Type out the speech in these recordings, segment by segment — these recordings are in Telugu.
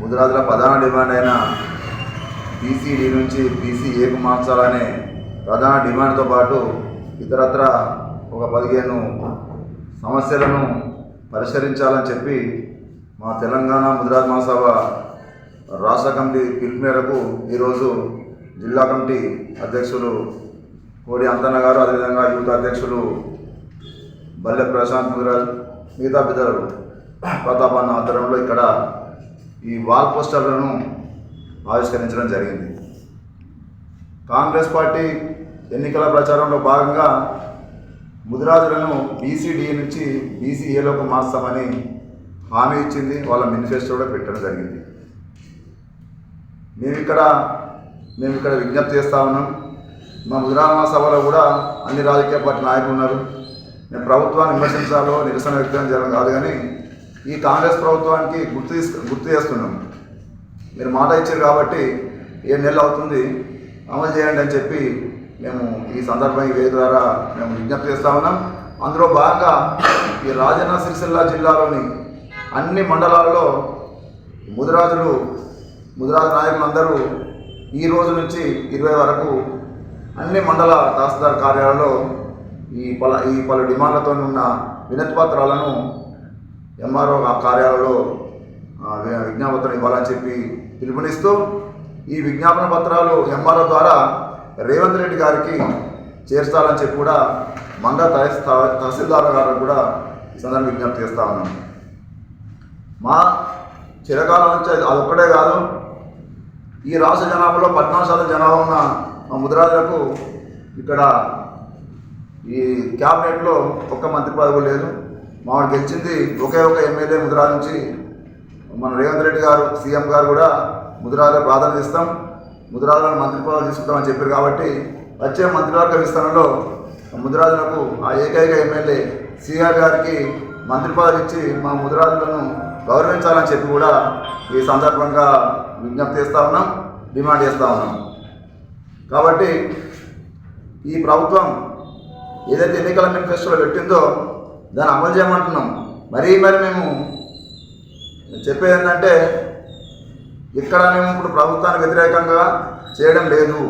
ముదిరాజుల ప్రధాన డిమాండ్ అయిన పీసీడీ నుంచి పీసీఏకు మార్చాలనే ప్రధాన డిమాండ్తో పాటు ఇతరత్ర ఒక పదిహేను సమస్యలను పరిష్కరించాలని చెప్పి మా తెలంగాణ ముదిరాజ్ మహాసభ రాష్ట్ర కమిటీ పిలుపు మేరకు ఈరోజు జిల్లా కమిటీ అధ్యక్షులు కోడి అంతన్న గారు అదేవిధంగా యూత్ అధ్యక్షులు బల్లె ప్రశాంత్ ముదిరాజ్ మిగతా పెద్దలు ప్రతాపన్న ఆధ్వర్యంలో ఇక్కడ ఈ వాల్ పోస్టర్లను ఆవిష్కరించడం జరిగింది. కాంగ్రెస్ పార్టీ ఎన్నికల ప్రచారంలో భాగంగా ముదిరాజులను బీసీడీ నుంచి బీసీఏలోకి మార్చామని హామీ ఇచ్చింది వాళ్ళ మేనిఫెస్టో కూడా పెట్టడం జరిగింది. మేము ఇక్కడ మేము ఇక్కడ విజ్ఞప్తి చేస్తా ఉన్నాం. మా ముదిరామ సభలో కూడా అన్ని రాజకీయ పార్టీ నాయకులు ఉన్నారు. నేను ప్రభుత్వాన్ని విమర్శించాలో నిరసన వ్యక్తం చేయడం కాదు కానీ ఈ కాంగ్రెస్ ప్రభుత్వానికి గుర్తు గుర్తు చేస్తున్నాం. మీరు మాట ఇచ్చారు కాబట్టి ఏడు నెలలు అవుతుంది. అమలు చేయండి అని చెప్పి మేము ఈ సందర్భం ఈ వేదిక ద్వారా మేము విజ్ఞప్తి చేస్తా ఉన్నాం. అందులో భాగంగా ఈ రాజన్న సిరిసిల్ల జిల్లాలోని అన్ని మండలాల్లో ముదిరాజులు ముదిరాజు నాయకులందరూ ఈ రోజు నుంచి ఇరవై వరకు అన్ని మండల తహసీల్దార్ కార్యాలయంలో ఈ పల ఈ పలు డిమాండ్లతో ఉన్న వినతి పత్రాలను ఎంఆర్ఓ కార్యాలయంలో విజ్ఞాపత్రం ఇవ్వాలని చెప్పి పిలుపునిస్తూ ఈ విజ్ఞాపన పత్రాలు ఎంఆర్ఓ ద్వారా రేవంత్ రెడ్డి గారికి చేర్చాలని చెప్పి కూడా మండల తహసీల్దార్ గారు కూడా ఈ సందర్భంగా విజ్ఞప్తి చేస్తా ఉన్నాం. మా చిరకాలం నుంచి అది అదొక్కడే కాదు ఈ రాష్ట్ర జనాభాలో పద్నాలుగు శాతం జనాభా ఉన్న మా ముదిరాజులకు ఇక్కడ ఈ క్యాబినెట్లో ఒక్క మంత్రి పదవి లేదు. మామూలు గెలిచింది ఒకే ఒక ఎమ్మెల్యే ముదిరాజు నుంచి మన రేవంత్ రెడ్డి గారు సీఎం గారు కూడా ముదిరాజులకు ప్రాధాన్యత ఇస్తాం. ముదిరాజులను మంత్రి పదవి తీసుకుంటామని చెప్పారు కాబట్టి వచ్చే మంత్రివర్గ విస్తరణలో ముదిరాజులకు ఆ ఏకైక ఎమ్మెల్యే సీఆర్ గారికి మంత్రి పదవి ఇచ్చి మా ముదిరాజులను గౌరవించాలని చెప్పి కూడా ఈ సందర్భంగా విజ్ఞప్తి చేస్తా ఉన్నాం డిమాండ్ చేస్తా ఉన్నాం. కాబట్టి ఈ ప్రభుత్వం ఏదైతే ఎన్నికల మేనిఫెస్టోలో పెట్టిందో దాన్ని అమలు చేయమంటున్నాం. మరీ మరి మేము చెప్పేది ఏంటంటే ఇక్కడ మేము ఇప్పుడు ప్రభుత్వానికి వ్యతిరేకంగా చేయడం లేదు.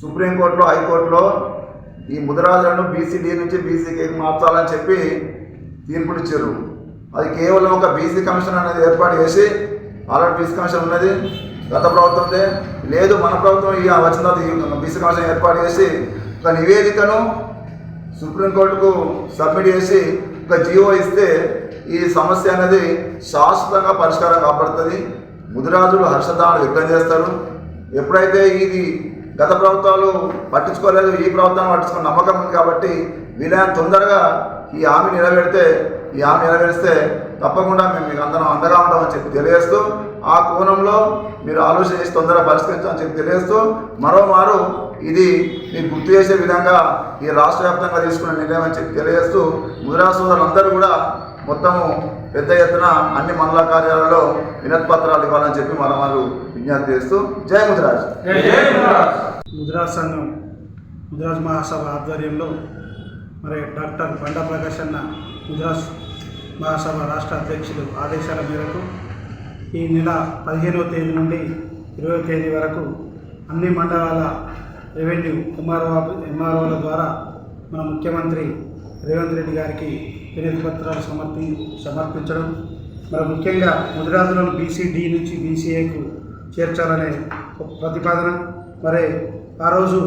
సుప్రీంకోర్టులో హైకోర్టులో ఈ ముదరాజులను బీసీడీ నుంచి బీసీకి మార్చాలని చెప్పి తీర్పులు ఇచ్చారు. అది కేవలం ఒక బీసీ కమిషన్ అనేది ఏర్పాటు చేసి ఆల్రెడీ బీసీ కమిషన్ ఉన్నది. గత ప్రభుత్వందే లేదు మన ప్రభుత్వం ఈ వచ్చిన తర్వాత బీసీ కమిషన్ ఏర్పాటు చేసి ఒక నివేదికను సుప్రీంకోర్టుకు సబ్మిట్ చేసి ఒక జీవో ఇస్తే ఈ సమస్య అనేది శాశ్వతంగా పరిష్కారం కాపాడుతుంది ముదిరాజులు హర్షదాన్ని వ్యక్తం చేస్తారు. ఎప్పుడైతే ఇది గత ప్రభుత్వాలు పట్టించుకోలేదు ఈ ప్రభుత్వం పట్టించుకున్న నమ్మకం ఉంది కాబట్టి వీలైన తొందరగా ఈ హామీ నెరవేరితే ఈ హామీ నెరవేరిస్తే తప్పకుండా మేము మీకు అందరం అండగా ఉంటామని చెప్పి తెలియజేస్తూ ఆ కోణంలో మీరు ఆలోచన చేసి తొందరగా పరిష్కరించాలని చెప్పి తెలియజేస్తూ మరోమారు ఇది మీకు గుర్తు చేసే విధంగా ఈ రాష్ట్ర వ్యాప్తంగా తీసుకున్న నిర్ణయం అని చెప్పి తెలియజేస్తూ ముదిరా సోదరులందరూ కూడా మొత్తము పెద్ద ఎత్తున అన్ని మండల కార్యాలయాల్లో వినతి పత్రాలు ఇవ్వాలని చెప్పి మరోమారు విజ్ఞప్తి చేస్తూ జై ముదిరాజ్. ముదిరాజ్. సంఘం ముదిరాజ్ మహాసభ ఆధ్వర్యంలో మరి డాక్టర్ బండా ప్రకాష్ అన్న ముదిరాజ్ మహాసభ రాష్ట్ర అధ్యక్షులు ఆదేశాల మేరకు ఈ నెల పదిహేనవ తేదీ నుండి ఇరవై తేదీ వరకు అన్ని మండలాల రెవెన్యూ ఎంఆర్ఓ ఎంఆర్ఓల ద్వారా మన ముఖ్యమంత్రి రేవంత్ రెడ్డి గారికి వినతి పత్రాలు సమర్పి సమర్పించడం. మరి ముఖ్యంగా ముదిరాజులను బీసీడీ నుంచి బీసీఏకు చేర్చాలనే ప్రతిపాదన. మరి ఆ రోజు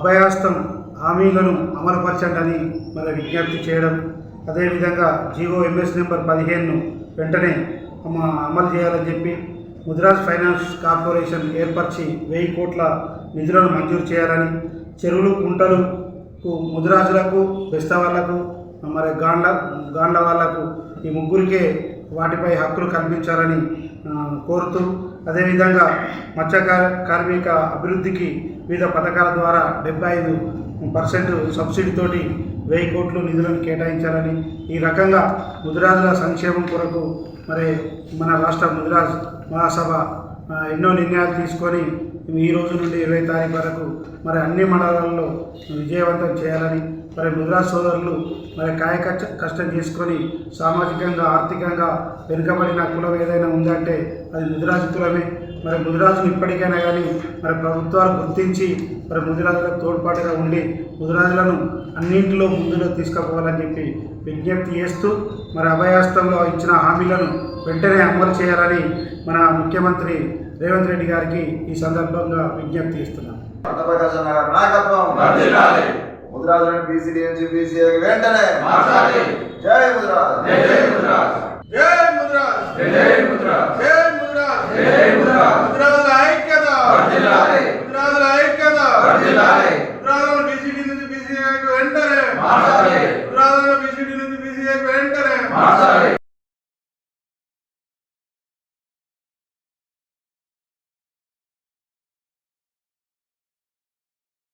అభయాస్తం హామీలను అమలుపరచండి అని మరి విజ్ఞప్తి చేయడం. అదేవిధంగా జీవో ఎంఎస్ నెంబర్ పదిహేనును వెంటనే అమలు చేయాలని చెప్పి ముద్రాజ్ ఫైనాన్స్ కార్పొరేషన్ ఏర్పరిచి వెయ్యి కోట్ల నిధులను మంజూరు చేయాలని చెరువులు కుంటలకు ముద్రాజులకు బెస్తా వాళ్ళకు మరి గాండ్ల గాండ్ల వాళ్ళకు ఈ ముగ్గురికే వాటిపై హక్కులు కల్పించాలని కోరుతూ అదేవిధంగా మత్స్యకార కార్మిక అభివృద్ధికి వివిధ పథకాల ద్వారా డెబ్బై ఐదు పర్సెంట్ సబ్సిడీతోటి వెయ్యి కోట్లు నిధులను కేటాయించాలని ఈ రకంగా ముదిరాజుల సంక్షేమం కొరకు మరి మన రాష్ట్ర ముదిరాజ్ మహాసభ ఎన్నో నిర్ణయాలు తీసుకొని ఈ రోజు నుండి ఇరవై తారీఖు వరకు మరి అన్ని మండలాల్లో విజయవంతం చేయాలని మరి ముదిరాజ్ సోదరులు మరి కాయ కష్టం చేసుకొని సామాజికంగా ఆర్థికంగా వెనుకబడిన కులం ఏదైనా ఉందంటే అది ముదిరాజు కులమే. మరి ముదిరాజును ఇప్పటికైనా కానీ మరి ప్రభుత్వాలు గుర్తించి మరి ముదిరాజులకు తోడ్పాటుగా ఉండి ముదిరాజులను అన్నింటిలో ముందులో తీసుకుపోవాలని చెప్పి విజ్ఞప్తి చేస్తూ మరి అభయాస్తంలో ఇచ్చిన హామీలను వెంటనే అమలు చేయాలని మన ముఖ్యమంత్రి రేవంత్ రెడ్డి గారికి ఈ సందర్భంగా విజ్ఞప్తి వెంటనే జై ముద్రాజ్. జై ముద్రాజ్. शेड्यूल बीसीए को एंड करें। हाँ,